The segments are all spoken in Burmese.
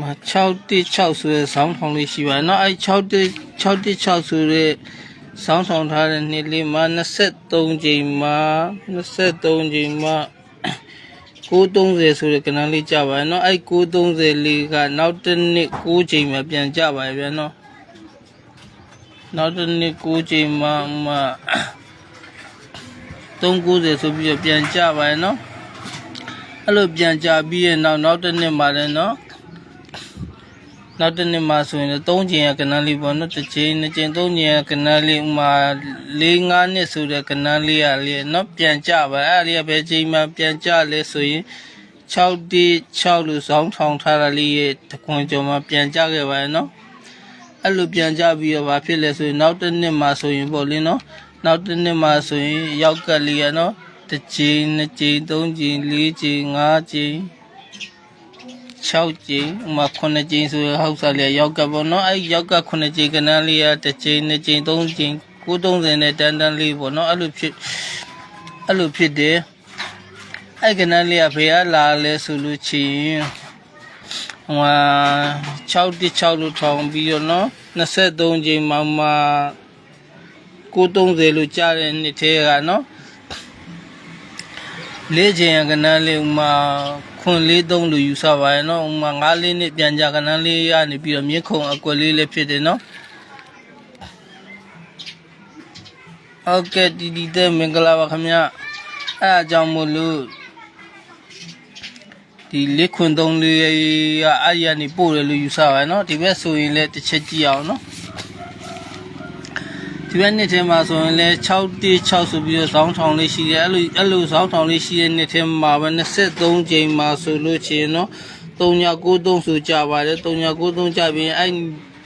မ616ဆိုတဲ့ဆောင်းထောင်လေးရှိပါတယ်เนาะအဲ6 616ဆိုတဲ့ဆောင်းထောင်ထားတဲ့နှစ်လေးမှာ23ချိန်မှာ23ချိန်မှာ930ဆိုတဲ့ကဏ္ဍလေးကြပါတယ်เนาะအဲ930လေးကနောက်တစ်နှစ်9ချိန်မှာပြန်ကြပါတယ်ဗျာเนาะနောက်တစ်နှစ်9ချိန်မှာမှ390ဆိုပြီးတော့ပြန်ကြပါတယ်เนาะအဲ့လိုပြန်ကြပြီးရဲ့နောက်နောက်တစ်နှစ်မှာလည်းเนาะ နောက်တစ်နှစ်မှာဆိုရင်လည်း၃ချိန်ရကနန်းလေးပေါ့နော်တစ်ချိန်နှစ်ချိန်၃ချိန်ရကနန်းလေးဥမာ၄၅နှစ်ဆိုတဲ့ကနန်းလေးရလေနော်ပြန်ကြပါအဲ့ဒီကဘယ်ချိန်မှပြန်ကြလဲဆိုရင်6တိ6လို့စောင်းထောင်ထားတာလေးရဲ့တခွန်ကျော်မှာပြန်ကြခဲ့ပါရဲ့နော်အဲ့လိုပြန်ကြပြီးတော့ဘာဖြစ်လဲဆိုရင်နောက်တစ်နှစ်မှာဆိုရင်ပေါ့လေနော်နောက်တစ်နှစ်မှာဆိုရင်ရောက်ကလေးရနော်တစ်ချိန်နှစ်ချိန်သုံးချိန်လေးချိန်ငါးချိန် 6ကြိမ်ဥမာ9ကြိမ်ဆိုရဟောက်စားလေးရောက်ကပေါ့နော်အဲ့ရောက်က9ကြိမ်ကနန်းလေးရတစ်ကြိမ်နှစ်ကြိမ်သုံးကြိမ်930နဲ့တန်းတန်းလေးပေါ့နော်အဲ့လိုဖြစ်အဲ့လိုဖြစ်တယ်အဲ့ကနန်းလေးကဘယ်ကလာလဲဆိုလို့ချင်ဟိုဟာ6တိ6လို့ထောင်ပြီးတော့နော်23ကြိမ်မှမှ930လို့ကြားတဲ့နှစ်ထဲကနော်လေးချိန်ကနန်းလေးဥမာ ခွန်လေးသုံးလို့ယူဆပါရဲ့နော်ဥမာ၅လေးနှစ်ပြန်ကြကနန်းလေးရနေပြီးတော့မြင့်ခုံအကွက်လေးလည်းဖြစ်တယ်နော်ဟုတ်ကဲ့ဒီဒီတဲ့မင်္ဂလာပါခင်ဗျအဲအကြောင်းမို့လို့ဒီလေးခွန်သုံးလေးကအဲ့ဒီကနေပို့တယ်လို့ယူဆပါရဲ့နော်ဒီဘက်ဆိုရင်လည်းတစ်ချက်ကြည့်အောင်နော် ဒီဘက်နှစ်ထဲမှာဆိုရင်လည်း6တိ6ဆိုပြီးတော့ဇောင်းထောင်လေးရှိတယ်အဲ့လိုအဲ့လိုဇောင်းထောင်လေးရှိတဲ့နှစ်ထဲမှာပဲ23ချိန်မှာဆိုလို့ချင်နော်3993ဆိုကြပါတယ်3993ကြပြီးအဲ့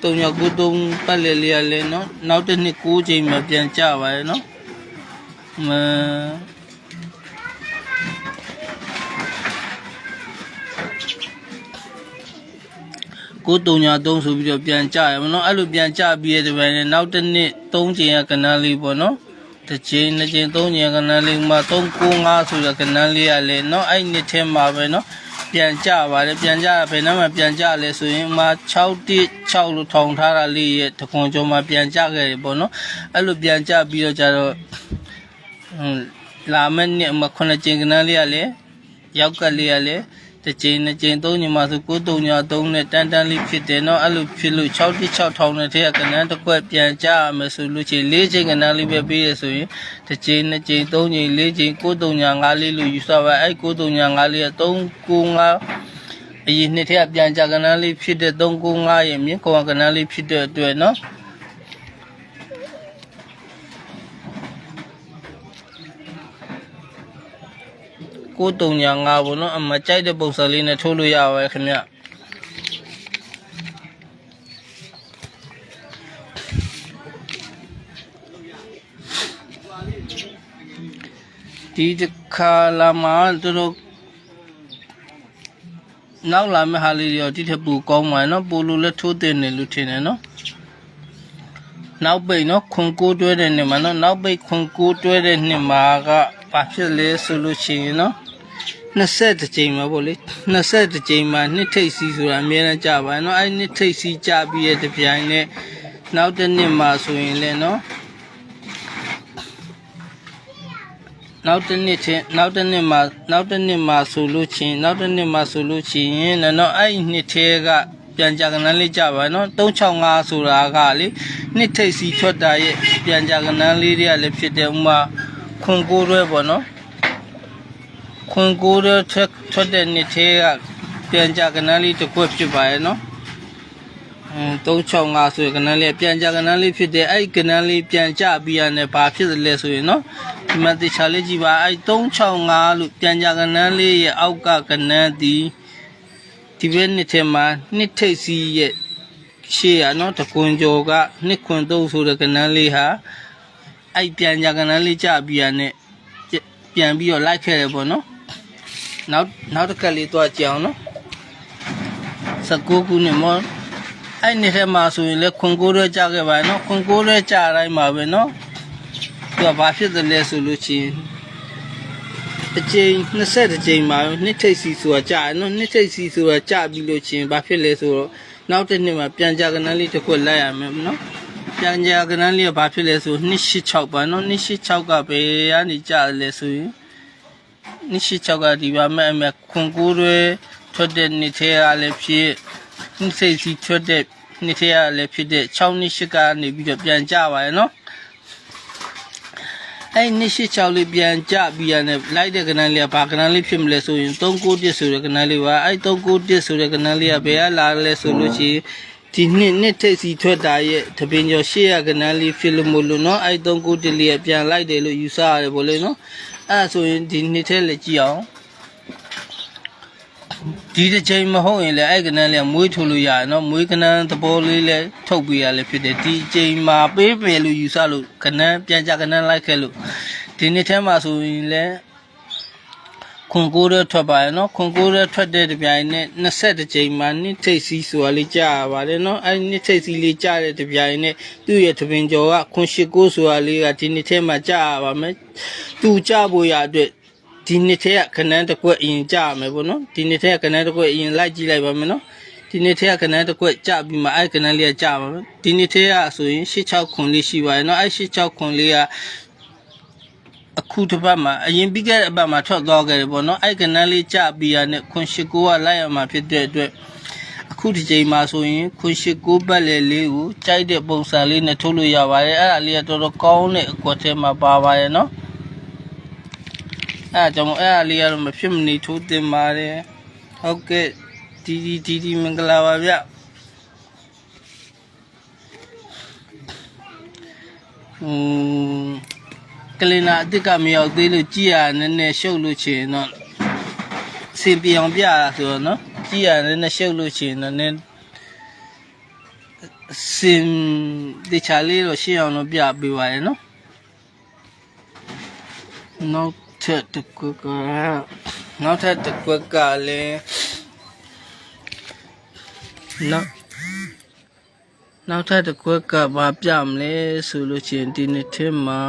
3993ပတ်လေလေးရလဲနော်နောက်တစ်နှစ်9ချိန်မှာပြန်ကြပါတယ်နော်မကိုတုံညာ 3ဆိုပြီးတော့ပြန်ကြရမနော်အဲ့လိုပြန်ကြပြီးတဲ့ပိုင်းနဲ့နောက်တစ်နှစ်3ချိန်ရကနန်းလေးပေါ့နော်တစ်ချိန်နှစ်ချိန်3ချိန်ကနန်းလေးမှာ395ဆိုရကနန်းလေးရလဲနော်အဲ့နှစ်ထဲမှာပဲနော်ပြန်ကြပါတယ်ပြန်ကြဘယ်နှမှာပြန်ကြလဲဆိုရင်မှာ6တိ6လို့ထောင်ထားတာလေးရဲ့တခွန်ကျော်မှာပြန်ကြခဲ့တယ်ပေါ့နော်အဲ့လိုပြန်ကြပြီးတော့ကြတော့ဟွန်းလာမယ့်နှစ်မှာ9ချိန်ကနန်းလေးရလဲရောက်ကလေးရလဲ တစ်ကြိမ်နှစ်ကြိမ်သုံးကြိမ်မှဆိုကိုတုံညာသုံးနဲ့တန်တန်လေးဖြစ်တယ်နော်အဲ့လိုဖြစ်လို့6တိ6000နဲ့ထဲကကဏန်းတစ်ခွက်ပြန်ကြရမယ်ဆိုလို့ချင်း၄ကြိမ်ကဏန်းလေးပဲပေးရဆိုရင်တစ်ကြိမ်နှစ်ကြိမ်သုံးကြိမ်၄ကြိမ်ကိုတုံညာ၅လေးလို့ယူဆပါအဲ့ကိုတုံညာ၅လေးက395အရင်နှစ်ထဲကပြန်ကြကဏန်းလေးဖြစ်တဲ့395ရဲ့မြင့်ကောင်ကဏန်းလေးဖြစ်တဲ့အတွက်နော် 9395ပေါ့နော်အမကြိုက်တဲ့ပုံစံလေးနဲ့ထိုးလို့ရပါတယ်ခင်ဗျဒီတစ်ခါလာမှတော်တော်နောက်လာမယ့်ဟာလေးတွေရောတိထပူကောင်းပါရဲ့နော်ပိုလိုလည်းထိုးတင်နေလို့ထင်တယ်နော်နောက်ပိတ်နော်ခွန်ကိုးတွဲတဲ့နှစ်မှာနော်နောက်ပိတ်ခွန်ကိုးတွဲတဲ့နှစ်မှာက ဘာဖြစ်လဲဆိုလို့ရှိရင်နော်20ကြိမ်မှာပေါ့လေ20ကြိမ်မှာနှစ်ထိပ်စီးဆိုတာအများနဲ့ကြာပါနော်အဲ့နှစ်ထိပ်စီးကြာပြီးတဲ့တပြိုင်နဲ့နောက်တစ်နှစ်မှာဆိုရင်လည်းနော်နောက်တစ်နှစ်ချင်းနောက်တစ်နှစ်မှာနောက်တစ်နှစ်မှာဆိုလို့ချင်းနောက်တစ်နှစ်မှာဆိုလို့ချင်းနော်အဲ့ဒီနှစ်ထဲကပြန်ကြကနန်းလေးကြပါနော်365ဆိုတာကလေနှစ်ထိပ်စီးထွက်တာရဲ့ပြန်ကြကနန်းလေးတွေကလည်းဖြစ်တယ်ဥမာ ခွန်ကိုးရွဲပေါ့နော်ခွန်ကိုးရထွက်ထွက်တဲ့နှစ်သေးကပြန်ကြကနန်းလေးတစ်ခွက်ဖြစ်ပါရဲ့နော်အင်း365ဆိုရယ်ကနန်းလေးပြန်ကြကနန်းလေးဖြစ်တယ်အဲ့ဒီကနန်းလေးပြန်ကြပြီးရတယ်ဘာဖြစ်လဲဆိုရင်နော်ဒီမှာတေချာလေးကြည့်ပါအဲ့365လို့ပြန်ကြကနန်းလေးရဲ့အောက်ကကနန်းဒီဒီဘက်နှစ်ထဲမှာနှစ်ထိပ်စီးရဲ့ရှေ့ရနော်တကွန်ကျော်ကနှစ်ခွန်သုံးဆိုတဲ့ကနန်းလေးဟာ အဲ့ပြန်ကြကနန်းလေးကြပြီးရတယ်ပြန်ပြီးတော့လိုက်ခဲ့တယ်ပေါ့နော်နောက်နောက်တစ်ခါလေးတော့ကြအောင်နော်19ခုနှစ်မောအဲ့နှစ်ထဲမှာဆိုရင်လည်းခွန်ကိုးရဲကြခဲ့ပါနော်ခွန်ကိုးရဲကြတိုင်းမှာပဲနော်သူကဘာဖြစ်တယ်လဲဆိုလို့ချင်းအကြိမ်20ကြိမ်မှာနှစ်ထိပ်စီဆိုတာကြာတယ်နော်နှစ်ထိပ်စီဆိုတာကြာပြီးလို့ချင်းဘာဖြစ်လဲဆိုတော့နောက်တစ်နှစ်မှာပြန်ကြကနန်းလေးတစ်ခုလိုက်ရမယ်နော် ပြန်ကြကနန်းလေးကဘာဖြစ်လဲဆို286ပါနော်286ကဘယ်ကနေကြာလဲဆိုရင်286ကဒီပါမဲ့အမဲ့ခွန်ကိုးတွေထွက်တဲ့နှစ်ထဲကလည်းဖြစ်နှစ်ထိပ်စီထွက်တဲ့နှစ်ထဲကလည်းဖြစ်တဲ့6နှစ်8ကနေပြီးတော့ပြန်ကြပါရဲ့နော်အဲ့နှစ်ရှိချောက်လေးပြန်ကြပြီးရတယ်လိုက်တဲ့ကနန်းလေးကဘာကနန်းလေးဖြစ်မလဲဆိုရင်391ဆိုတဲ့ကနန်းလေးပါအဲ့391ဆိုတဲ့ကနန်းလေးကဘယ်ကလာလဲဆိုလို့ရှိရင် ဒီနှစ်နှစ်ထိပ်စီထွက်တာရဲ့တပင်ကျော်800ကနန်းလေးဖြစ်လို့မလို့နော်အဲ့3ကိုတလီကပြန်လိုက်တယ်လို့ယူဆရတယ်ဗောလေနော်အဲ့ဆိုရင်ဒီနှစ်ထဲလည်းကြည့်အောင်ဒီတစ်ချိန်မဟုတ်ရင်လည်းအဲ့ကနန်းလေးမွေးထုတ်လို့ရတယ်နော်မွေးကနန်းသဘောလေးလည်းထုတ်ပြရလည်းဖြစ်တယ်ဒီချိန်မှာပေးပယ်လို့ယူဆလို့ကနန်းပြန်ကြကနန်းလိုက်ခဲ့လို့ဒီနှစ်ထဲမှာဆိုရင်လည်း ခွန်ကိုးရထွက်ပါရเนาะခွန်ကိုးရထွက်တဲ့တပြိုင်နဲ့20ကြိမ်မှာနှစ်ထိပ်စီးဆိုတာလေးကြာရပါတယ်เนาะအဲ့နှစ်ထိပ်စီးလေးကြာတဲ့တပြိုင်နဲ့သူ့ရဲ့တပင်ကျော်ကခွန်ရှိကိုးဆိုတာလေးကဒီနှစ်ထဲမှာကြာရပါမယ်သူကြာဖို့ရအတွက် ဒီနှစ်ထဲကခဏန်းတစ်ခွက်အရင်ကြရမယ်ပေါ့နော်ဒီနှစ်ထဲကခဏန်းတစ်ခွက်အရင်လိုက်ကြည့်လိုက်ပါမယ်နော်ဒီနှစ်ထဲကခဏန်းတစ်ခွက်ကြပြီးမှအဲ့ခဏန်းလေးကကြပါမယ်ဒီနှစ်ထဲကဆိုရင်86ခွန်လေးရှိပါတယ်နော်အဲ့86ခွန်လေးက အခုတစ်ပတ်မှာအရင်ပြီးခဲ့တဲ့အပတ်မှာထွက်သွားခဲ့တယ်ပေါ့နော်အဲ့ခဏန်းလေးကြပြီးရတဲ့ခွန်ရှိကိုကလိုက်ရမှာဖြစ်တဲ့အတွက်အခုဒီချိန်မှာဆိုရင်ခွန်ရှိကိုပတ်လေလေးကိုကြိုက်တဲ့ပုံစံလေးနဲ့ထုတ်လို့ရပါတယ်အဲ့ဒါလေးကတော်တော်ကောင်းတဲ့အကွက်ထဲမှာပါပါတယ်နော်အဲ့ဒါကြောင့်မို့အဲ့ဒါလေးကတော့မဖြစ်မနေထိုးတင်ပါတယ်ဟုတ်ကဲ့ဒီဒီဒီဒီမင်္ဂလာပါဗျอืม ကလင်နာအစ်စ်ကမရောက်သေးလို့ကြည်ရနည်းနည်းရှုပ်လို့ချင်တော့စင်ပြအောင်ပြရတာဆိုတော့နော်ကြည်ရနည်းနည်းရှုပ်လို့ချင်တော့နည်းစင်ဒီချာလေးတော့ရှင်းအောင်လို့ပြပေးပါရနော်နောက်ထပ်တစ်ခွက်ကနောက်ထပ်တစ်ခွက်ကလည်းနောက်နောက်ထပ်တစ်ခွက်ကဘာပြမလဲဆိုလို့ရှိရင်ဒီနေ့ထဲမှာ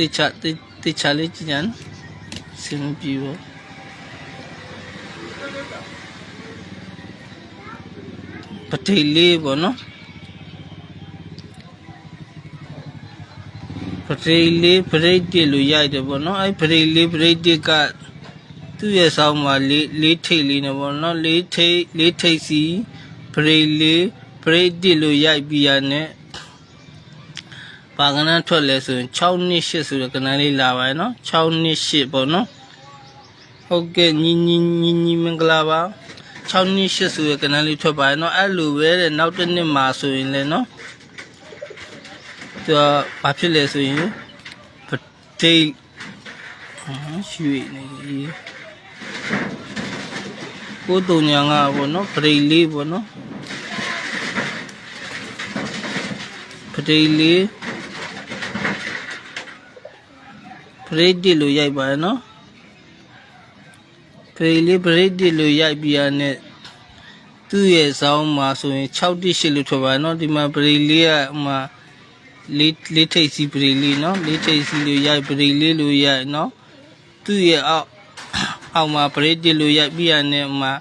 တေချာတေတေချာလေးကြည့်ကြမ်းစင်မပြေဘူးပတိလေးပေါ့နော်ပတိလေးပရိတ်တစ်လို့ရိုက်တယ်ပေါ့နော်အဲ့ပရိတ်လေးပရိတ်တစ်ကသူ့ရဲ့ဆောင်းမှာလေးလေးထိတ်လေးနေပေါ့နော်လေးထိတ်လေးထိတ်စီပရိတ်လေးပရိတ်တစ်လို့ရိုက်ပြီးရနဲ့ ဘာကဏ္ဍထွက်လဲဆိုရင်6နှစ်8ဆိုတဲ့ကဏ္ဍလေးလာပါတယ်နော်6နှစ်8ပေါ့နော်ဟုတ်ကဲ့ညီညီညီညီမင်္ဂလာပါ6နှစ်8ဆိုတဲ့ကဏ္ဍလေးထွက်ပါတယ်နော်အဲ့လိုပဲတဲ့နောက်တစ်နှစ်မှာဆိုရင်လည်းနော်သူကဘာဖြစ်လဲဆိုရင်ပဒိတ်ရွှေနေကြီးကိုတုံညာငါပေါ့နော်ပဒိတ်လေးပေါ့နော်ပဒိတ်လေး break တစ်လို့ရိုက်ပါရနော် break လေး break တစ်လို့ရိုက်ပြရနဲ့သူ့ရဲ့ဇောင်းမှာဆိုရင်6တစ်8လို့ထွက်ပါနော်ဒီမှာ break လေးကဟိုမှာလေးလေးထိပ်စီ break လေးနော်လေးထိပ်စီလို့ရိုက် break လေးလို့ရိုက်နော်သူ့ရဲ့အောက်အောက်မှာ break တစ်လို့ရိုက်ပြရနဲ့ဟိုမှာ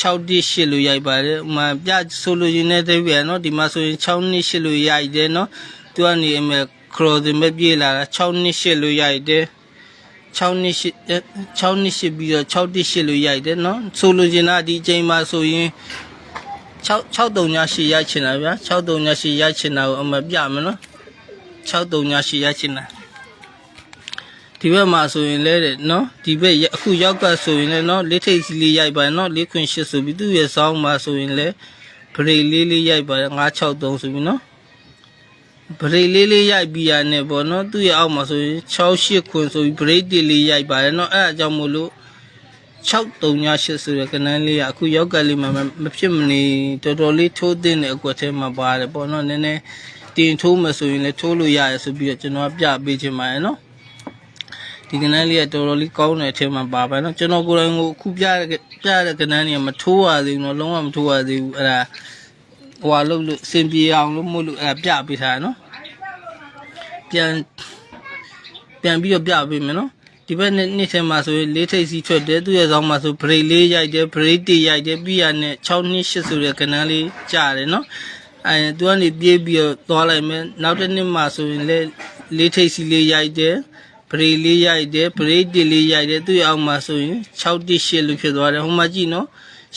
6တိ8လို့ရိုက်ပါတယ်။ဥမာပြဆိုလိုရင်းတဲ့တပြည့်နော်ဒီမှာဆိုရင်6နှစ်8လို့ရိုက်တယ်နော်။သူကနေအမဲ့ ခရိုဒင်ပဲပြေးလာတာ6နှစ်8လို့ရိုက်တယ်6နှစ်ရှိ6နှစ်ရှိပြီးတော့6တိရှိလို့ရိုက်တယ်နော်ဆိုလိုချင်တာဒီအချိန်မှာဆိုရင်6 6တုံညာရှိရိုက်ချင်တာဗျာ6တုံညာရှိရိုက်ချင်တာကိုအမပြမယ်နော်6တုံညာရှိရိုက်ချင်တာဒီဘက်မှာဆိုရင်လဲတဲ့နော်ဒီဘက်အခုရောက်ကဆိုရင်လဲနော်လေးထိပ်စီလေးရိုက်ပါနော်လေးခွင်ရှစ်ဆိုပြီးသူ့ရဲ့ဆောင်းမှာဆိုရင်လဲဗရိတ်လေးလေးရိုက်ပါ963ဆိုပြီးနော် ဗရိတ်လေးလေးရိုက်ပြီးရနဲ့ပေါ့နော်သူ့ရဲ့အောက်မှာဆိုရင်6 8ခွန်ဆိုပြီးဗရိတ်တစ်လေးရိုက်ပါတယ်နော်အဲ့ဒါကြောင့်မို့လို့6 3 8ဆိုတဲ့ကနန်းလေးကအခုရောက်ကလေးမှာမဖြစ်မနေတော်တော်လေးထိုးသင့်တဲ့အကွက်ထဲမှာပါတယ်ပေါ့နော်နည်းနည်းတင်ထိုးမှဆိုရင်လည်းထိုးလို့ရတယ်ဆိုပြီးတော့ကျွန်တော်ကပြပေးချင်ပါတယ်နော်ဒီကနန်းလေးကတော်တော်လေးကောင်းတဲ့အထက်မှာပါပါနော်ကျွန်တော်ကိုယ်တိုင်ကိုအခုပြတဲ့ပြတဲ့ကနန်းလေးကမထိုးရသေးဘူးနော်လုံးဝမထိုးရသေးဘူးအဲ့ဒါ ဟိုဟာလို့လို့အစင်ပြေအောင်လို့မို့လို့အဲ့ဒါပြပေးထားတယ်နော်ပြန်ပြန်ပြီးတော့ပြပေးမယ်နော်ဒီဘက်နှစ်နှစ်ထဲမှာဆိုရင်လေးထိပ်စီထွက်တယ်သူ့ရဲ့ဆောင်မှာဆိုဘရိတ်လေးရိုက်တယ်ဘရိတ်တီရိုက်တယ်ပြီးရနဲ့6နှစ်8ဆိုတဲ့ကနန်းလေးကြားတယ်နော်အဲသူကနေပြေးပြီးတော့သွားလိုက်မယ်နောက်တစ်နှစ်မှာဆိုရင်လေလေးထိပ်စီလေးရိုက်တယ်ဘရိတ်လေးရိုက်တယ်ဘရိတ်တီလေးရိုက်တယ်သူ့ရဲ့အောက်မှာဆိုရင်6တိ8လို့ဖြစ်သွားတယ်ဟိုမှာကြည့်နော်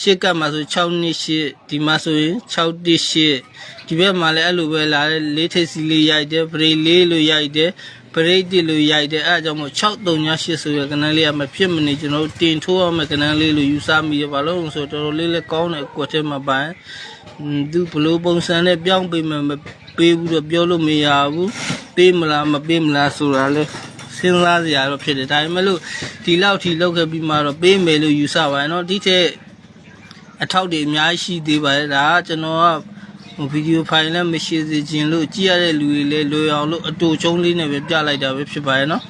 ရှစ်ကပ်မှာဆို6နှစ်8ဒီမှာဆိုရင်6တိ8ဒီဘက်မှာလည်းအဲ့လိုပဲလာတယ်လေးထိပ်စီလေးရိုက်တယ်ဘရိတ်လေးလို့ရိုက်တယ်ပရိတ်တီလို့ရိုက်တယ်အဲအကြောင့်မို့6388ဆိုရကနန်းလေးကမဖြစ်မနေကျွန်တော်တို့တင်ထိုးရမယ့်ကနန်းလေးလို့ယူဆမိရပါလို့ဆိုတော့တော်တော်လေးလည်းကောင်းတယ်ကွက်ထဲမှာပိုင်သူဘလို့ပုံစံနဲ့ပြောင်းပေးမယ်မပေးဘူးတော့ပြောလို့မရဘူးပေးမလားမပေးမလားဆိုတာလဲစဉ်းစားစရာတော့ဖြစ်တယ်ဒါပေမဲ့လို့ဒီလောက်ထိလောက်ခဲ့ပြီးမှတော့ပေးမယ်လို့ယူဆပါတယ်เนาะဒီထက် အထောက်တွေအများကြီးရှိသေးပါတယ်ဒါကကျွန်တော်ကဗီဒီယိုဖိုင်လည်းမရှိစေခြင်းလို့ကြည့်ရတဲ့လူတွေလည်းလွယ်အောင်လို့အတူချုံးလေးနဲ့ပဲပြလိုက်တာပဲဖြစ်ပါရဲ့နော်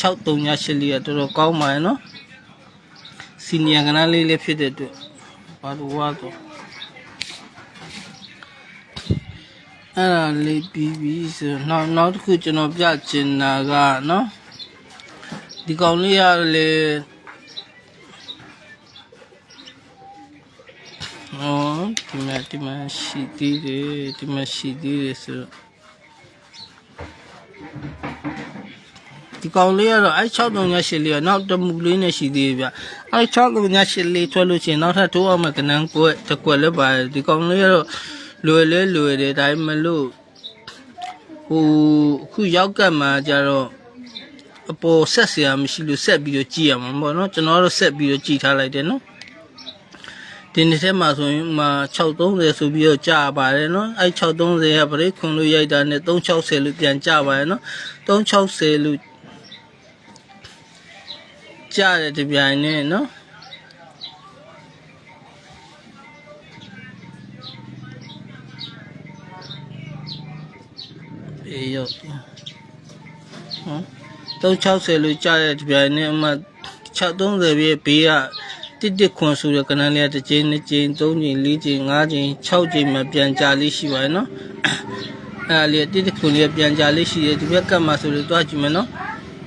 6388လေးကတော်တော်ကောင်းပါရဲ့နော်စီနီယာကနားလေးလည်းဖြစ်တဲ့အတွက်ဘာလို့ဝါတော့အဲ့ဒါလေးပြီးပြီဆိုတော့နောက်နောက်တစ်ခုကျွန်တော်ပြချင်တာကနော်ဒီကောင်လေးရလေ ဩဒီမှာဒီမှာရှိသေးတယ်ဒီမှာရှိသေးတယ်ဆိုတော့ဒီကောင်လေးကတော့အဲ6388လေးကနောက်တမူလေးနဲ့ရှိသေးတယ်ဗျအဲ6388လေးထွက်လို့ချင်းနောက်ထပ်ထိုးအောင်မကနန်းကွက်တစ်ကွက်လည်းပါတယ်ဒီကောင်လေးကတော့လွယ်လဲလွယ်တယ်ဒါပေမဲ့လို့ဟိုအခုရောက်ကတ်မှာကျတော့အပေါ်ဆက်เสียမရှိလို့ဆက်ပြီးတော့ကြည့်ရမှာပေါ့နော်ကျွန်တော်တို့ဆက်ပြီးတော့ကြည့်ထားလိုက်တယ်နော် ဒီနေ့ထဲမှာဆိုရင်မှာ630ဆိုပြီးတော့ကြာပါတယ်နော်အဲ630ကပရိခွန်လို့ရိုက်တာနဲ့360လို့ပြန်ကြာပါတယ်နော်360လို့ကြာတယ်ဒီပြိုင်နဲ့နော်အေးရောက်ဟမ်360လို့ကြာတဲ့ဒီပြိုင်နဲ့အမှ630ပြည့်ဘေးက တစ်တစ်ခွန်ဆိုတဲ့ကနန်းလေးတစ်ကြိမ်နှစ်ကြိမ်သုံးကြိမ်လေးကြိမ်ငါးကြိမ်၆ကြိမ်မှပြန်ကြာလေးရှိပါတယ်နော်အဲ့ဒါလေးတစ်တစ်ခွန်လေးပြန်ကြာလေးရှိတယ်ဒီဘက်ကမှဆိုလို့တွားကြည့်မယ်နော်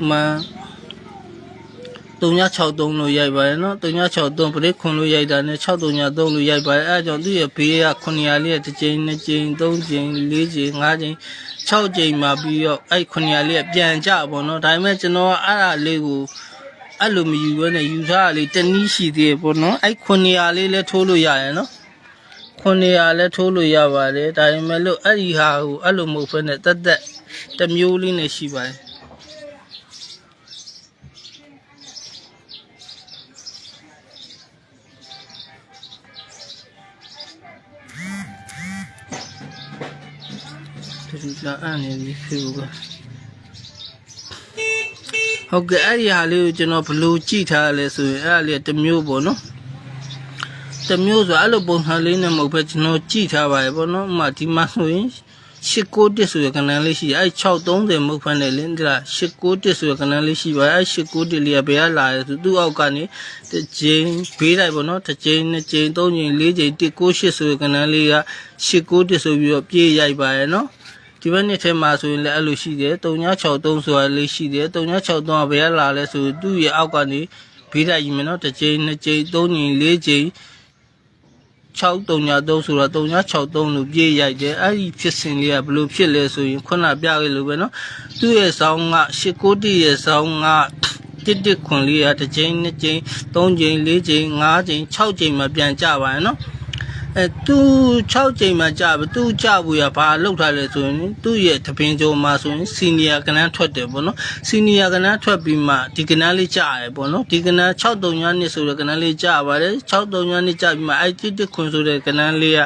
မှန်3963လို့ရိုက်ပါတယ်နော်3963ပရိခွန်လို့ရိုက်တာနဲ့6363လို့ရိုက်ပါတယ်အဲအကြောင်းသူ့ရဲ့ဘေးက900လေးတစ်ကြိမ်နှစ်ကြိမ်သုံးကြိမ်လေးကြိမ်ငါးကြိမ်6ကြိမ်မှပြီးတော့အဲ့900လေးကပြန်ကြပါတော့ဒါပေမဲ့ကျွန်တော်ကအဲ့ဒါလေးကို အဲ့လိုမယူဘဲနဲ့ယူထားရလေတနည်းရှိသေးတယ်ပေါ့နော်အဲ့900လေးလည်းထိုးလို့ရရနော်900လည်းထိုးလို့ရပါတယ်ဒါပေမဲ့လို့အဲ့ဒီဟာကိုအဲ့လိုမဟုတ်ဘဲနဲ့တက်တက်တစ်မျိုးလေးနဲ့ရှိပါတယ်ဒီလာအနေနဲ့ဖြစ်ဘူးက ဟုတ်ကဲ့အဲ့ဒီဟာလေးကိုကျွန်တော်ဘလို့ကြည့်ထားရလဲဆိုရင်အဲ့ဒါလေးကတစ်မျိုးပေါ့နော်တစ်မျိုးဆိုအဲ့လိုပုံစံလေးနဲ့မဟုတ်ပဲကျွန်တော်ကြည့်ထားပါရဲ့ပေါ့နော်ဥပမာဒီမှာဆိုရင်891ဆိုရကနန်းလေးရှိတယ်အဲ့630မဟုတ်ဖမ်းတယ်လင်းဒါ891ဆိုရကနန်းလေးရှိပါအဲ့891လေးကဘယ်ကလာလဲဆိုသူ့အောက်ကနေတစ်ကြိမ်ဘေးလိုက်ပေါ့နော်တစ်ကြိမ်နှစ်ကြိမ်သုံးကြိမ်လေးကြိမ်198ဆိုရကနန်းလေးက891ဆိုပြီးတော့ပြေးရိုက်ပါရဲ့နော် ဒီဘက်နှစ်ထဲမှာဆိုရင်လည်းအဲ့လိုရှိတယ်3963ဆိုတာလေးရှိတယ်3963ကဘယ်ကလာလဲဆိုသူ့ရဲ့အောက်ကနေဘေးလိုက်ယူမယ်နော်တစ်ကြိမ်နှစ်ကြိမ်သုံးကြိမ်လေးကြိမ်633ဆိုတော့3963လို့ပြေးရိုက်တယ်အဲ့ဒီဖြစ်စဉ်လေးကဘယ်လိုဖြစ်လဲဆိုရင်ခုနပြခဲ့လို့ပဲเนาะသူ့ရဲ့ဆောင်းက891ရဲ့ဆောင်းကတစ်တစ်ခွန်လေးကတစ်ကြိမ်နှစ်ကြိမ်သုံးကြိမ်လေးကြိမ်ငါးကြိမ်6ကြိမ်မှပြန်ကြပါရဲ့เนาะ အဲသူ6ကြိမ်မှကြာပြီသူကြာဘူးရဘာလောက်ထားလဲဆိုရင်သူ့ရဲ့တပင်ကြုံမှာဆိုရင်စီနီယာကနန်းထွက်တယ်ပေါ့နော်စီနီယာကနန်းထွက်ပြီးမှဒီကနန်းလေးကြာရယ်ပေါ့နော်ဒီကနန်း63ညနှစ်ဆိုတဲ့ကနန်းလေးကြာပါတယ်63ညနှစ်ကြာပြီးမှအဲ့တိတခွန်ဆိုတဲ့ကနန်းလေးက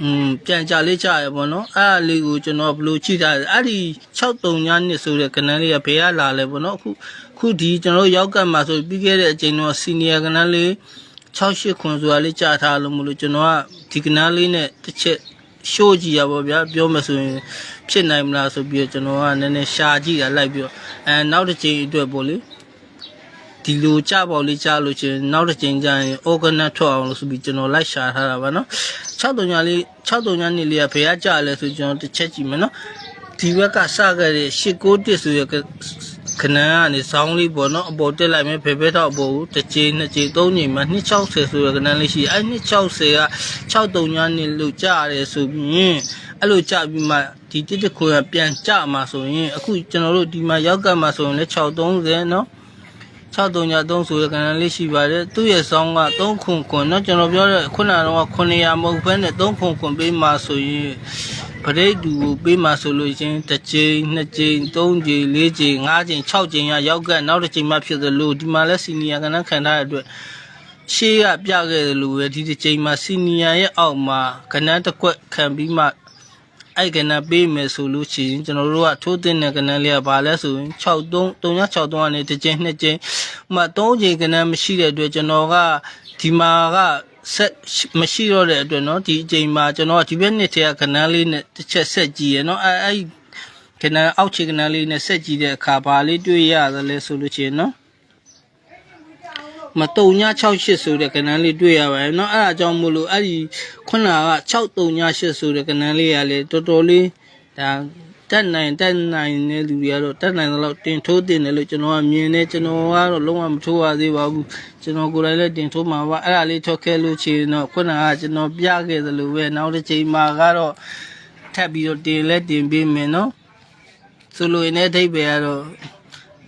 อืมပြန်ကြလေးကြရပေါ့နော်အဲ့ဒါလေးကိုကျွန်တော်ဘယ်လိုကြည့်ထားလဲအဲ့ဒီ63ညနှစ်ဆိုတဲ့ကနန်းလေးကဘယ်ကလာလဲပေါ့နော်အခုခုဒီကျွန်တော်ရောက်ကတ်မှာဆိုပြီးခဲ့တဲ့အချိန်တော့စီနီယာကနန်းလေး 68ခွန်ဆိုတာလေးကြာထားလို့မလို့ကျွန်တော်ကဒီကနားလေးနဲ့တစ်ချက်ရှိုးကြည့်ရပါဗျာပြောမှဆိုရင်ဖြစ်နိုင်မလားဆိုပြီးတော့ကျွန်တော်ကနည်းနည်းရှာကြည့်တာလိုက်ပြီးတော့အဲနောက်တစ်ချိန်အတွက်ပေါ့လေဒီလိုကြပေါ့လေးကြားလို့ချင်းနောက်တစ်ချိန်ကျရင် organic ထွက်အောင်လို့ဆိုပြီးကျွန်တော်လိုက်ရှာထားတာပါနော်6တုံညာလေး6တုံညာနေလေးကဘယ်ကကြလဲဆိုကျွန်တော်တစ်ချက်ကြည့်မယ်နော်ဒီဘက်ကစခဲ့တဲ့891ဆိုရ ခဏကနေစောင်းလေးပေါ့နော်အပေါ်တက်လိုက်မယ်ဖေဖေတော့အပေါ်ကိုတစ်ချိန်နှစ်ချိန်သုံးချိန်မှ260ဆိုရခဏလေးရှိအဲ260က6တုံညာနေလို့ကြားရတယ်ဆိုပြီးအဲ့လိုကြပြီးမှဒီတစ်တစ်ခွင်ကပြန်ကြမှာဆိုရင်အခုကျွန်တော်တို့ဒီမှာရောက်ကမှာဆိုရင်လည်း630နော်633ဆိုတဲ့ကဏ္ဍလေးရှိပါတယ်သူ့ရဲ့ဆောင်းက3ခွန်ခွန်เนาะကျွန်တော်ပြောတဲ့ခုနကတော့900မဟုတ်ဘဲနဲ့3ခွန်ခွန်ပေးမှဆိုရင် ပရိတ်တူကိုပေးမှဆိုလို့ချင်းတစ်ချိန်နှစ်ချိန်သုံးချိန်လေးချိန်ငါးချိန်6ချိန်ရရောက်ကနောက်တစ်ချိန်မှဖြစ်သလိုဒီမှာလဲစီနီယာကဏ္ဍခံထားတဲ့အတွက်ရှေးကပြခဲ့တယ်လို့ပဲဒီတစ်ချိန်မှာစီနီယာရဲ့အောက်မှာကဏ္ဍတစ်ခွက်ခံပြီးမှအဲ့ကဏ္ဍပေးမယ်ဆိုလို့ရှိရင်ကျွန်တော်တို့ကထိုးတဲ့ကဏ္ဍလေးကဘာလဲဆိုရင်63 363ကနေတစ်ကြိမ်နှစ်ကြိမ်ဥမာ3ကြိမ်ကဏ္ဍမရှိတဲ့အတွက်ကျွန်တော်ကဒီမှာက ဆက်မရှိတော့တဲ့အတွက်เนาะဒီအချိန်မှာကျွန်တော်ကဒီဘက်နှစ်ထဲကကဏ္ဍလေးနဲ့တစ်ချက်ဆက်ကြည့်ရเนาะအဲ့အဲ့ကဏ္ဍအောက်ခြေကဏ္ဍလေးနဲ့ဆက်ကြည့်တဲ့အခါဘာလေးတွေ့ရသလဲဆိုလို့ရှိရင်เนาะမ3968ဆိုတဲ့ကဏ္ဍလေးတွေ့ရပါတယ်เนาะအဲ့ဒါကြောင့်မို့လို့အဲ့ဒီခုနက6338ဆိုတဲ့ကဏ္ဍလေးကလည်းတော်တော်လေးဒါ တက်နိုင်တက်နိုင်တဲ့လူတွေကတော့တက်နိုင်တော့တင်ထိုးတင်တယ်လို့ကျွန်တော်ကမြင်နေကျွန်တော်ကတော့လုံးဝမထိုးရသေးပါဘူးကျွန်တော်ကိုယ်တိုင်လည်းတင်ထိုးမှာပါအဲ့ဒါလေးထွက်ခဲ့လို့ချင်တော့ခုနကကျွန်တော်ပြခဲ့သလိုပဲနောက်တစ်ချိန်မှာကတော့ထပ်ပြီးတော့တင်လဲတင်ပေးမယ်နော်ဆိုလိုရင်းတဲ့အဓိပ္ပာယ်ကတော့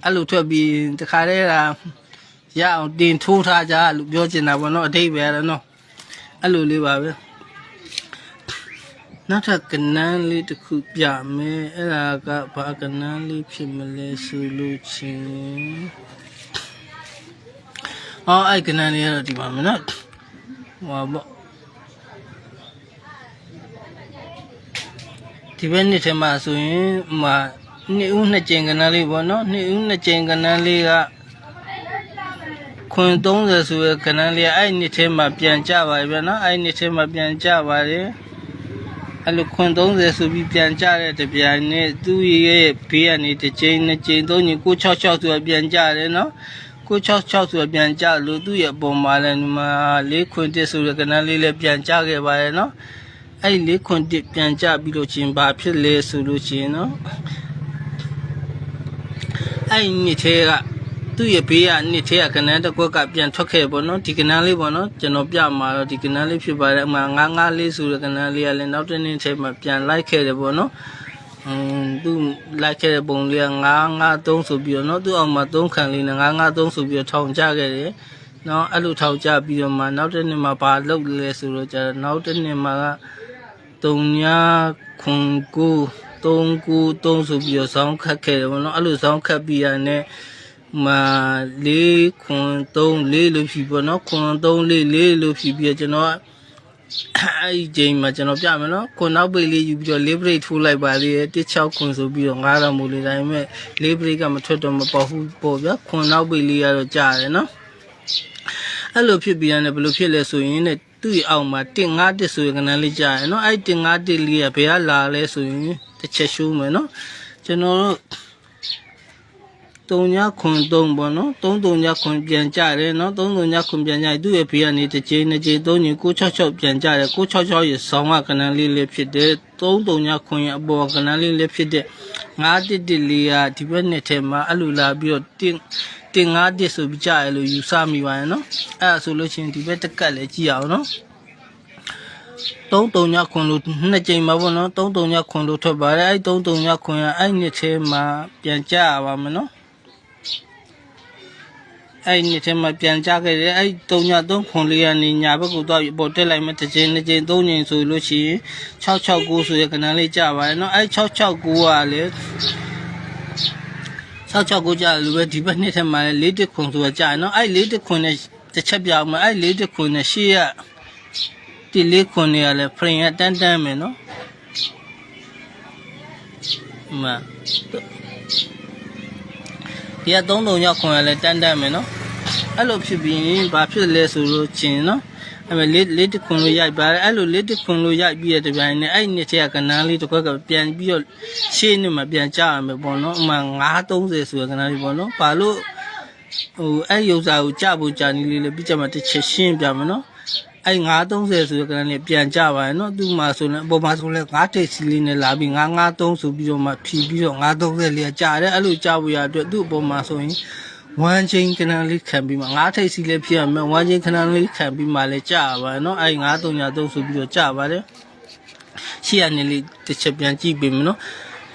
အဲ့လိုထွက်ပြီးတခါတည်းကရအောင်တင်ထိုးထားကြလို့ပြောချင်တာပေါ့နော်အဓိပ္ပာယ်ကတော့နော်အဲ့လိုလေးပါပဲ နောက်ထပ်ကဏ္ဍလေးတစ်ခုပြမယ်အဲ့ဒါကဘာကဏ္ဍလေးဖြစ်မလဲဆိုလို့ချင်းအော်အဲ့ကဏ္ဍလေးကတော့ဒီပါမယ်နော်ဟောပေါ့ဒီဘက်နှစ်ထဲမှာဆိုရင်ဟိုမှာနှစ်ဦးနှစ်ကျင်ကဏ္ဍလေးပေါ့နော်နှစ်ဦးနှစ်ကျင်ကဏ္ဍလေးကခွန်30ဆိုရယ်ခဏလေးအဲ့နှစ်ထဲမှာပြန်ကြပါပြီဗျာနော်အဲ့နှစ်ထဲမှာပြန်ကြပါတယ် အဲ့လိုခွန်30ဆိုပြီးပြန်ကြတဲ့တပြိုင်နဲ့သူ့ရဲ့ဘေးကနေတစ်ချိန်နှစ်ချိန်သုံးချိန်966ဆိုရပြန်ကြတယ်နော်966ဆိုရပြန်ကြလို့သူ့ရဲ့အပေါ်မှာလည်းဒီမှာ၄ခွန်1ဆိုရယ်ခဏလေးလည်းပြန်ကြခဲ့ပါတယ်နော်အဲ့၄ခွန်1ပြန်ကြပြီးလို့ချင်းဘာဖြစ်လဲဆိုလို့ချင်းနော်အဲ့နှစ်ထဲက သူ့ရဲ့ဘေးကနှစ်ထဲကကနန်းတစ်ခွက်ကပြန်ထွက်ခဲ့ပေါ့နော်ဒီကနန်းလေးပေါ့နော်ကျွန်တော်ပြမှာတော့ဒီကနန်းလေးဖြစ်ပါတယ်အမှ994ဆိုတဲ့ကနန်းလေးကလည်းနောက်တစ်နေ့ထဲမှာပြန်လိုက်ခဲ့တယ်ပေါ့နော်อืมသူလိုက်ခဲ့တဲ့ပုံလေးက993ဆိုပြီးတော့เนาะသူ့အောင်မှာ3ခံလေးနဲ့993ဆိုပြီးတော့ထောင်ချခဲ့တယ်เนาะအဲ့လိုထောင်ချပြီးတော့မှနောက်တစ်နေ့မှာဘာလုပ်လဲဆိုတော့ကျတော့နောက်တစ်နေ့မှာက3ညခွန်ကို3ကူ3ဆိုပြီးတော့ဇောင်းခတ်ခဲ့တယ်ပေါ့နော်အဲ့လိုဇောင်းခတ်ပြီးရတဲ့ မှာ၄ခွန်3လေးလို့ဖြီးပေါ့နော်ခွန်3လေးလေးလို့ဖြီးပြီးတော့ကျွန်တော်ကအဲ့ဒီချိန်မှာကျွန်တော်ပြမယ်နော်ခွန်နောက်ပိတ်လေးယူပြီးတော့ liberate ထိုးလိုက်ပါသေးတယ်16ခွန်ဆိုပြီးတော့9တော့မို့လို့ဒါပေမဲ့ liberate ကမထွက်တော့မပေါ့ဘူးပေါ့ဗျာခွန်နောက်ပိတ်လေးကတော့ကြာတယ်နော်အဲ့လိုဖြစ်ပြီးရတယ်ဘယ်လိုဖြစ်လဲဆိုရင်တဲ့သူ့ရဲ့အောက်မှာ151ဆိုရင်ကဏ္ဍလေးကြာတယ်နော်အဲ့151လေးကဘယ်ကလာလဲဆိုရင်တစ်ချက်ရှိုးမယ်နော်ကျွန်တော်တို့ 3ညခွန်3ပေါ့နော်3 3ညခွန်ပြန်ကြတယ်နော်3 3ညခွန်ပြန်ကြသူ့ရဲ့ဘေးကနေတစ်ချိန်နှစ်ချိန်3ည966ပြန်ကြတယ်966ရဲ့ဆောင်းကကဏ္ဍလေးလေးဖြစ်တယ်3 3ညခွန်ရဲ့အပေါ်ကဏ္ဍလေးလေးဖြစ်တဲ့911လေးကဒီဘက်နှစ်ထဲမှာအဲ့လိုလာပြီးတော့တင်တင်9ဆိုပြီးကြရလို့ယူဆမိပါရဲ့နော်အဲ့ဒါဆိုလို့ချင်းဒီဘက်တက်ကက်လည်းကြည့်အောင်နော်3 3ညခွန်လို့နှစ်ကြိမ်မှာပေါ့နော်3 3ညခွန်လို့ထွက်ပါတယ်အဲ့3 3ညခွန်ကအဲ့နှစ်ထဲမှာပြန်ကြရပါမယ်နော် အဲ့နှစ်ထဲမှာပြန်ကြခဲ့တယ်အဲ့3ည3ခွန်လေးကနေညာဘက်ကိုတော့ပေါ်တက်လိုက်မှတစ်ချိန်နှစ်ချိန်သုံးချိန်ဆိုလို့ရှိရင်669ဆိုရခဏလေးကြပါတယ်နော်အဲ့669ကလည်း669ကြာလို့ပဲဒီဘက်နှစ်ထဲမှာလည်း၄တစ်ခွန်ဆိုတာကြာနော်အဲ့၄တစ်ခွန်နဲ့တစ်ချက်ပြောင်းမယ်အဲ့၄တစ်ခွန်နဲ့ရှေ့ကဒီလေးခွန်တွေကလည်းဖရင်ကတန်းတန်းမယ်နော်မ ဒီက3တုံရောက်ခွန်ကလည်းတန်းတန်းမယ်နော်အဲ့လိုဖြစ်ပြီးဘာဖြစ်လဲဆိုလို့ချင်းနော်အဲ့မဲ့လေးလေးတစ်ခွန်လို့ရိုက်ပါတယ်အဲ့လိုလေးတစ်ခွန်လို့ရိုက်ပြီးတဲ့တပြိုင်နက်အဲ့နှစ်ချက်ကကနန်းလေးတစ်ခွက်ကပြန်ပြီးတော့ရှေ့နှစ်မှာပြန်ကြရမယ်ပေါ့နော်ဥမာ930ဆိုတဲ့ကနန်းလေးပေါ့နော်ဘာလို့ဟိုအဲ့ရုပ်စာကိုကြဖို့ကြာနေလေးလေပြီးကြမှာတစ်ချက်ရှင်းပြမယ်နော် အဲ့930ဆိုတဲ့ကနန်းလေးပြန်ကြပါရဲ့နော်သူ့မှာဆိုရင်အပေါ်မှာဆိုလဲ9ထိပ်စီလေးနဲ့လာပြီး953ဆိုပြီးတော့မှဖြီးပြီးတော့930လေးကကြာတယ်အဲ့လိုကြာဖို့ရအတွက်သူ့အပေါ်မှာဆိုရင် ဝမ်းချင်းခဏလေးခံပြီးမှငါးထိပ်စီလေးဖြစ်ရမယ်ဝမ်းချင်းခဏလေးခံပြီးမှလည်းကြာပါเนาะအဲ့ငါးတုံညာတုံးဆိုပြီးတော့ကြာပါတယ်ရှေ့ကနေလေးတစ်ချက်ပြန်ကြည့်ပေးမယ်เนาะ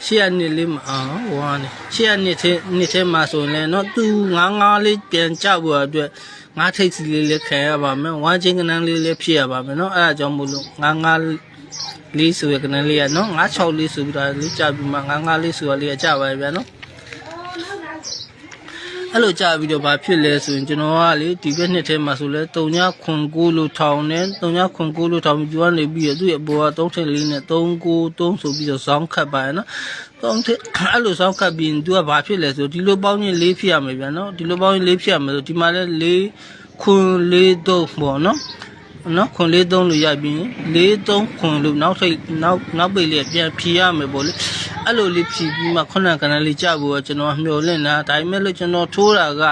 ရှေ့ကနေလေးမအာဝါနေရှေ့ကနေထဲနေထဲမှာဆိုရင်လည်းเนาะသူငါးငါးလေးပြန်ကြဖို့အတွက် ငါးထိပ်စီလေးလည်းခံရပါမယ်ဝမ်းချင်းခဏလေးလည်းဖြစ်ရပါမယ်เนาะအဲ့ဒါကြောင့်မို့လို့ငါးငါးလေးဆိုရကနေလေးကเนาะငါး6လေးဆိုပြီးတော့လေးကြာပြီးမှငါးငါးလေးဆိုရလေးကကြာပါရဲ့ဗျာเนาะ အဲ့လိုကြာပြီးတော့ဘာဖြစ်လဲဆိုရင်ကျွန်တော်ကလေဒီဘက်နှစ်ထဲမှာဆိုလဲ3ညခွန်9လို့ထောင်တယ်3ညခွန်9လို့ထောင်ပြီးသူကနေပြီးတော့သူ့ရဲ့အပေါ်က3ထက်4နဲ့3 9 3ဆိုပြီးတော့ဇောင်းခတ်ပါရနော်3ထက်အဲ့လိုဇောင်းခတ်ပြီးသူကဘာဖြစ်လဲဆိုဒီလိုပေါင်းချင်း4ဖြစ်ရမယ်ဗျာနော်ဒီလိုပေါင်းချင်း4ဖြစ်ရမယ်ဆိုဒီမှာလဲ4ခွန်4 3ပေါ့နော်နော်ခွန်လေးသုံးလို့ရပြီးလေးသုံးခွန်လို့နောက်ထိပ်နောက်နောက်ပိတ်လေးပြန်ဖြီရမယ်ပေါ့လေ အဲ့လိုလေးဖြီပြီးမှခုနကကနလေးကြဖို့ကကျွန်တော်မျှော်လင့်တာဒါပေမဲ့လို့ကျွန်တော်ထိုးတာက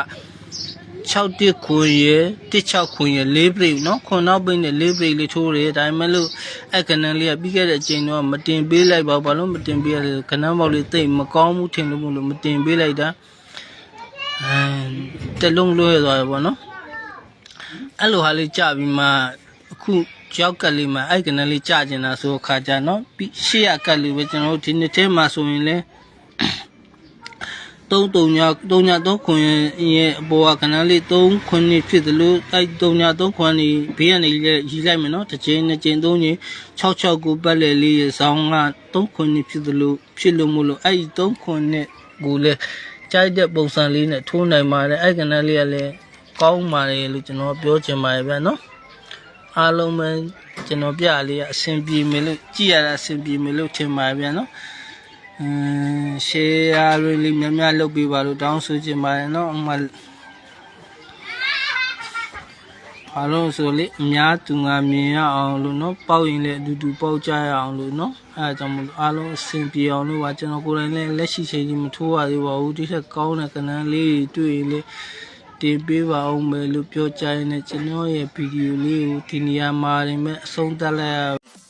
6တစ်ခွန်ရယ်16ခွန်ရယ်4ပိတ်နော်ခွန်နောက်ပိတ်နဲ့4ပိတ်လေးထိုးတယ်ဒါပေမဲ့လို့အဲ့ကနလေးကပြီးခဲ့တဲ့အချိန်တော့မတင်ပေးလိုက်ပါဘူးဘာလို့မတင်ပေးရလဲကနန်းပေါက်လေးတိတ်မကောင်းဘူးထင်လို့မလို့မတင်ပေးလိုက်တာအဲတလုံးလွှဲသွားတယ်ပေါ့နော်အဲ့လိုဟာလေးကြပြီးမှအခု ကြောက်ကလေးမှာအဲ့ကနလေးကြကျင်တာဆိုခါကြနော်ပြီးရှေ့ရကလေးပဲကျွန်တော်တို့ဒီနှစ်ထဲမှာဆိုရင်လဲ3 3ည3ည3ခွန်ရဲ့အပေါ်ကကနလေး3ခွန်နေဖြစ်သလိုအဲ့3ည3ခွန်နေဘေးကနေရီလိုက်မယ်နော်တစ်ချိန်နှစ်ချိန်သုံးချိန်6 6ကိုပတ်လေလေးရဆောင်းက3ခွန်နေဖြစ်သလိုဖြစ်လို့မလို့အဲ့3ခွန်နဲ့ကိုလဲကြိုက်တဲ့ပုံစံလေးနဲ့ထိုးနိုင်ပါတယ်အဲ့ကနလေးကလည်းကောင်းပါတယ်လို့ကျွန်တော်ပြောချင်ပါတယ်ဗျာနော် အားလုံးပဲကျွန်တော်ပြလေးကအဆင်ပြေမယ်လို့ကြည့်ရတာအဆင်ပြေမယ်လို့ထင်ပါတယ်ဗျာနော်အင်း share လေးလေးများများလုပ်ပေးပါလို့တောင်းဆိုချင်ပါတယ်နော်အမှဘာလို့ဆိုလေအများသူငါမြင်ရအောင်လို့နော်ပေါက်ရင်လည်းအတူတူပေါက်ကြရအောင်လို့နော်အဲဒါကြောင့်မလို့အားလုံးအဆင်ပြေအောင်လို့ပါကျွန်တော်ကိုယ်တိုင်လည်းလက်ရှိချိန်ကြီးမထိုးရသေးပါဘူးဒီထက်ကောင်းတဲ့ကဏ္ဍလေးတွေတွေ့ရင်လေ တင်ပေးပါအောင်မယ်လို့ပြောကြရင်လည်းကျွန်တော်ရဲ့ဗီဒီယိုလေးကိုဒီနေရာမှာနေမဲ့အဆုံးသတ်လိုက်ရ